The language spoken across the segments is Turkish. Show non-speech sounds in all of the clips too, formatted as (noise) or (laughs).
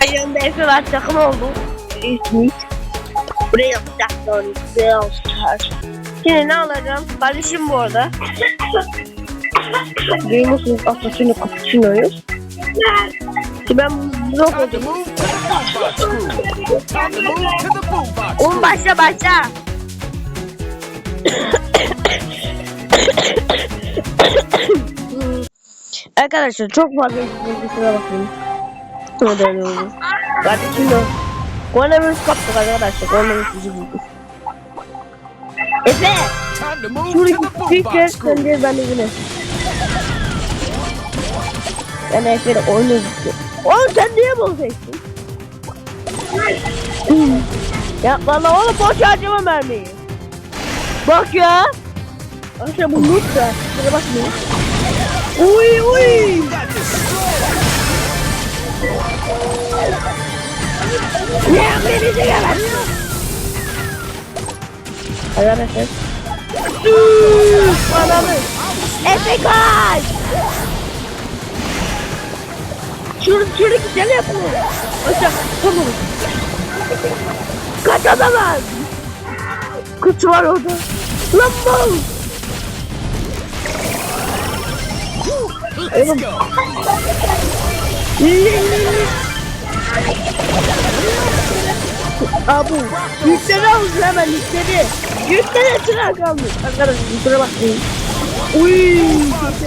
Ben yanında Efe var takım oldu. İzmit. Buraya yapacaktı onu. Buraya alıştılar. Yine ne alacağım? Kardeşim bu arada. Duyuyorsunuz Atatürk'ün kapıçinoyu. Ben blok oldum. Oğlum başla başla. Arkadaşlar çok fazla bilgisayara bakıyorum bakmayın. Öyle oldu. Kardeşim de koronavirüs kaptık arkadaşlar. Koronavirüs bizi buldu. Efe! Şuradaki speaker sen ben izine. Ben Efe'yle oyunu izliyorum. Oğlum sen niye bozacaksın? ya valla oğlum boş harcama mermiyi. Bak ya. Arkadaşlar bu loot da. Şuna bakmayın. Uy uy. Ya beni de yalan. Hayvan efendim. Anamı. Efe kaç. Şur, şuradaki sen yapma. Aşağı. Tamam. Kaç adamlar. Kız var orada. Lan mal. Let's go. Abu yükseli almış hemen yükseli. Yükseli çırağı kalmış. Arkadaşlar kusura bakmayın. Uy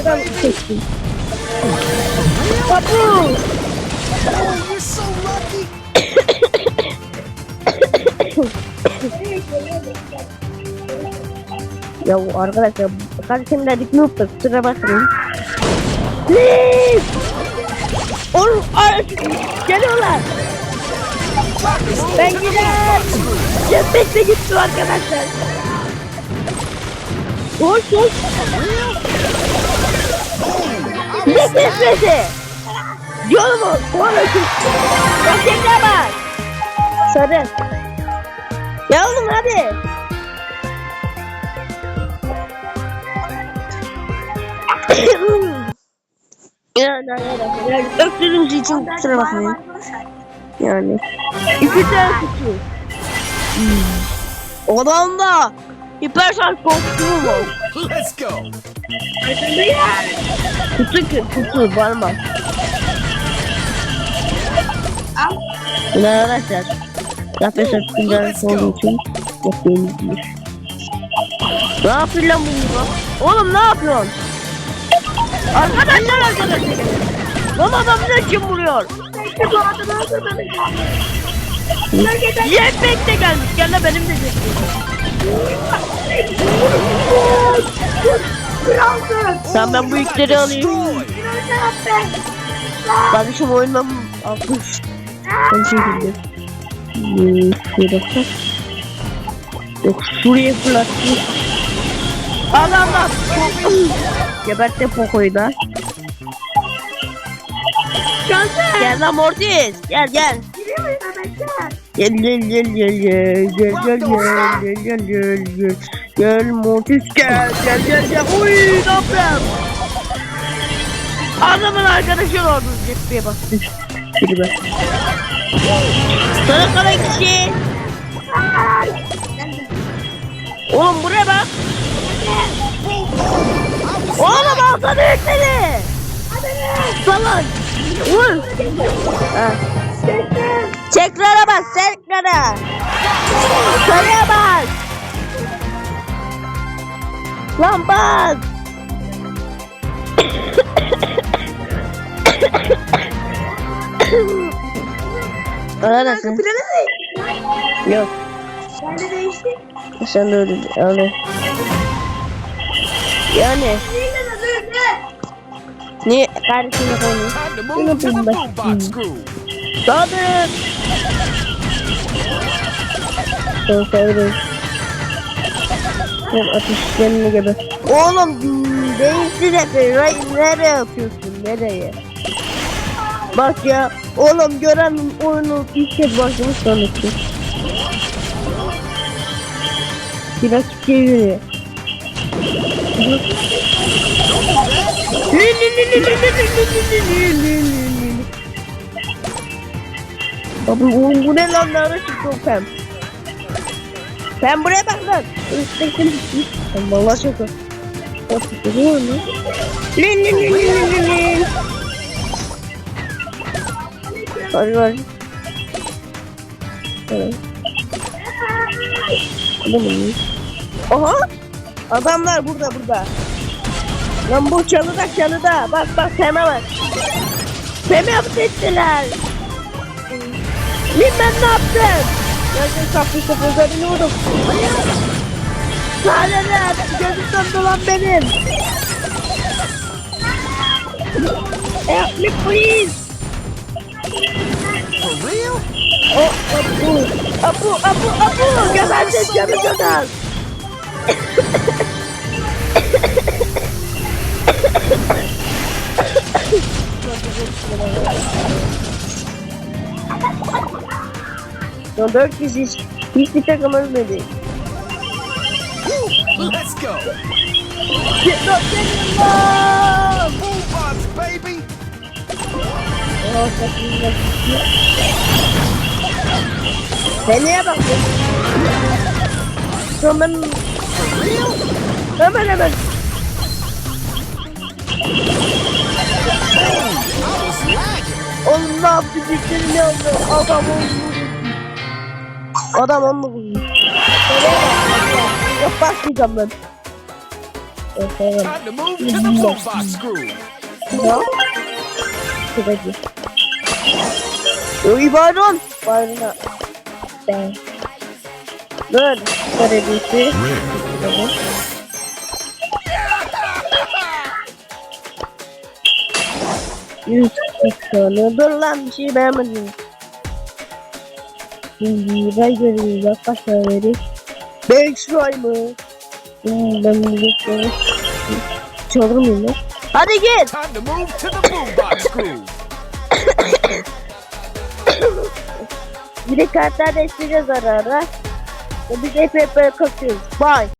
yükseli seçtim. Abu. ya arkadaşlar karşımda dik nokta kusura bakmayın. Please. Oğlum ay, geliyorlar. Ben gider. Cepek de gitti arkadaşlar. Koş koş. Ne kesmesi? Yolumu kes. Raketine bak. Sarı. Ya oğlum hadi. (laughs) yani yani öptüğünüz için kusura bakmayın. Yani. İki tane kutu. Hmm. Odamda hiper şarj kostümü var. Let's go. Kutu ki kutu parmak. Bunu arkadaşlar. Yapıyorsak güzel olduğu için çok beğenilmiş. Ne yapıyor lan bu ya? Oğlum ne yapıyorsun? Arkadaşlar arkadaşlar. Lan adam ne kim vuruyor? Yepek de gelmiş. Gel de benim de Sen ben bu yükleri alayım. Destroyed. Kardeşim oyundan atmış. Ben şuraya bak. Yok şuraya fırlattı. Allah Allah. Gebertti Poco'yu da. Gel lan Mortis. Gel gel. Gel gel gel gel gel gel gel gel gel gel gel gel gel Mortis gel gel gel gel uy ne yaptım Adamın arkadaşı oldu cephe bastı Biri bak Sana kara kişi Oğlum buraya bak Oğlum alsana yükleri Salak Vur Ha. Tekrara bas, tekrara. Sarıya bas. Lan bas. Arasın. Yok. Sen de öyle. Yani? Ne? Neredesin efendim? Ne yapayım ben? Sadık! Seni seviyorum. Sen ateşlerini gibi. Oğlum değilsin efendim. Nereye yapıyorsun? Nereye? Bak ya. Oğlum gören oyunu ilk kez başlamış sanırsın. Biraz geliyor. Abi bu, bu ne lan ne ara çıktı o pem? Pem buraya bak lan. Üstteki Sen valla şaka. Bak görüyor musun? Lin lin lin lin lin lin. Hadi hadi. Evet. Adam mı? Aha! Adamlar burada burada. Lan bu çalıda çalıda. Bak bak Pem'e bak. Pem'e ettiler. Lan ben ne yaptım? Gözüm kapı kapı vurdum. Sadeler gözümden dolan benim. Help me please. For real? O abu abu abu abu gebertin canı kadar. Son dört kişi hiç- hiçbir takım ölmedi. Let's go. Yok benim lan. Boombox, baby. Seneye bak. Hemen For real? Hemen hemen. Oğlum ne yaptı dikleri ne oldu? Adam oldu. Adam. Seneye bak. Yok bakmayacağım ben. Groove. Ya. Şuracı. Uy Bayron. Bayron'a. Ben. Dur. Karadesi. Dur. Yüz tane. Dur lan bir şey beğenmedim. Şimdi ben göreyim. Bak kaç para verir. Beş ay mı? Hmm, ben bunu bekliyorum. Çalır mıyım lan? Hadi git. Bir de kartlar değiştireceğiz ara ara. We'll be getting paper cookies. Bye.